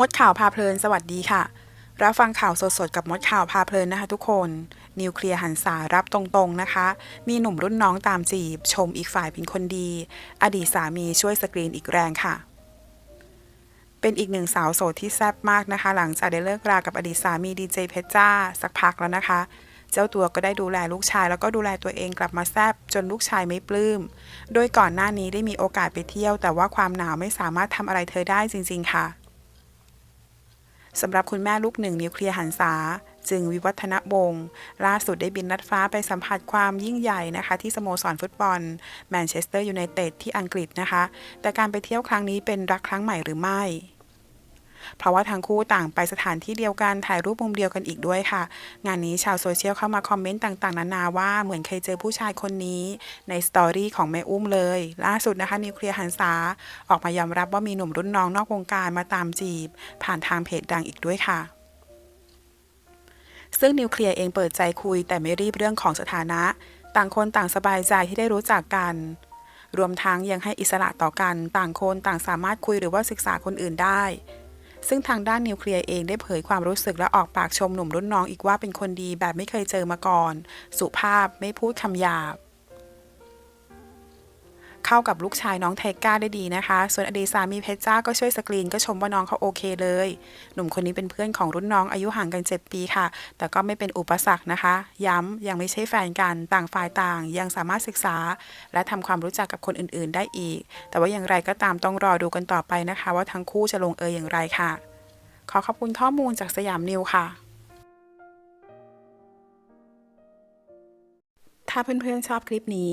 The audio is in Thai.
มดข่าวพาเพลิน สวัสดีค่ะ รับฟังข่าวสดๆ กับมดข่าวพาเพลินนะคะทุกคน นิวเคลียร์หันษารับตรงๆนะคะ มีหนุ่มรุ่นน้องตามจีบ ชมอีกฝ่ายเป็นคนดี อดีตสามีช่วยสกรีนอีกแรงค่ะ เป็นอีกหนึ่งสาวโสดที่แซ่บมากนะคะ หลังจากได้เลิกรากับอดีตสามีดีเจเพชรจ้า สักพักแล้วนะคะ เจ้าตัวก็ได้ดูแลลูกชาย แล้วก็ดูแลตัวเองกลับมาแซบจนลูกชายไม่ปลื้ม โดยก่อนหน้านี้ได้มีโอกาสไปเที่ยว แต่ว่าความหนาวไม่สามารถทำอะไรเธอได้จริง ๆ ค่ะ สำหรับคุณแม่ลูกหนึ่งนิวเคลียร์หันษาจึงวิวัฒนวงศ์ล่าสุดได้บินลัดฟ้าไปสัมผัสความยิ่งใหญ่นะคะ ที่สโมสรฟุตบอลแมนเชสเตอร์ยูไนเต็ดที่อังกฤษนะคะ แต่การไปเที่ยวครั้งนี้เป็นรักครั้งใหม่หรือไม่ เพราะว่าทั้งคู่ต่างไปสถานที่เดียวกันถ่ายรูปมุมเดียวกันอีกด้วยค่ะ งานนี้ชาวโซเชียลเข้ามาคอมเมนต์ต่างๆ นานาว่าเหมือนเคยเจอผู้ชายคนนี้ในสตอรี่ของแม่อุ้มเลย ล่าสุดนะคะนิวเคลียร์หันษาออกมายอมรับว่ามีหนุ่มรุ่นน้องนอกวงการมาตามจีบ ผ่านทางเพจดังอีกด้วยค่ะซึ่งนิวเคลียร์เองเปิดใจคุยแต่ไม่รีบเรื่องของสถานะ ต่างคนต่างสบายใจที่ได้รู้จักกัน รวมทั้งยังให้อิสระต่อกัน ต่างคนต่างสามารถคุยหรือว่าศึกษาคนอื่นได้ ซึ่งทางด้านนิวเคลียร์เองได้เผยความรู้สึกและออกปากชมหนุ่มรุ่นน้องอีกว่าเป็นคนดีแบบไม่เคยเจอมาก่อน สุภาพไม่พูดคำหยาบ เข้ากับลูกชายน้องไทก้าได้ดีนะคะ ส่วนอดีตสามีเพชรจ้าก็ช่วยสกรีนก็ชมว่าน้องเขาโอเคเลย หนุ่มคนนี้เป็นเพื่อนของรุ่นน้องอายุห่างกัน 7 ปีค่ะ แต่ก็ไม่เป็นอุปสรรคนะคะ ย้ำยังไม่ใช่แฟนกันต่างฝ่ายต่าง ยังสามารถศึกษา และทำความรู้จักกับคนอื่น ๆ ได้อีก แต่ว่าอย่างไรก็ตามต้องรอดูกันต่อไปนะคะ ว่าทั้งคู่จะลงเอยอย่างไรค่ะ ขอขอบคุณข้อมูลจากสยามนิวค่ะถ้าเพื่อนๆชอบคลิปนี้